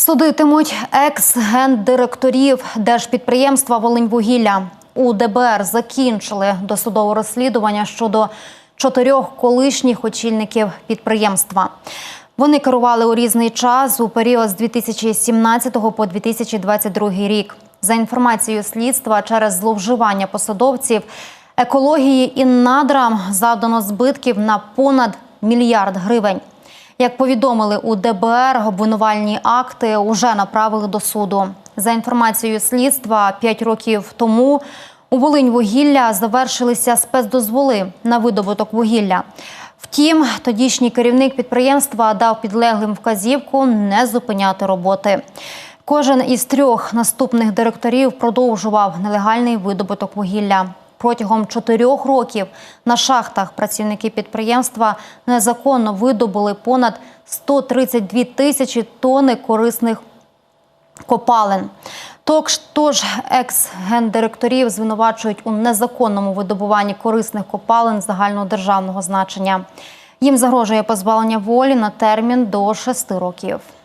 Судитимуть екс-гендиректорів держпідприємства Волиньвугілля. У ДБР закінчили досудове розслідування щодо чотирьох колишніх очільників підприємства. Вони керували у різний час у період з 2017 по 2022 рік. За інформацією слідства, через зловживання посадовців екології і надрам завдано збитків на понад мільярд гривень. Як повідомили у ДБР, обвинувальні акти вже направили до суду. За інформацією слідства, п'ять років тому у Волиньвугілля завершилися спецдозволи на видобуток вугілля. Втім, тодішній керівник підприємства дав підлеглим вказівку не зупиняти роботи. Кожен із трьох наступних директорів продовжував нелегальний видобуток вугілля. Протягом чотирьох років на шахтах працівники підприємства незаконно видобули понад 132 тисячі тонни корисних копалин. Тож, екс-гендиректорів звинувачують у незаконному видобуванні корисних копалин загального державного значення. Їм загрожує позбавлення волі на термін до 6 років.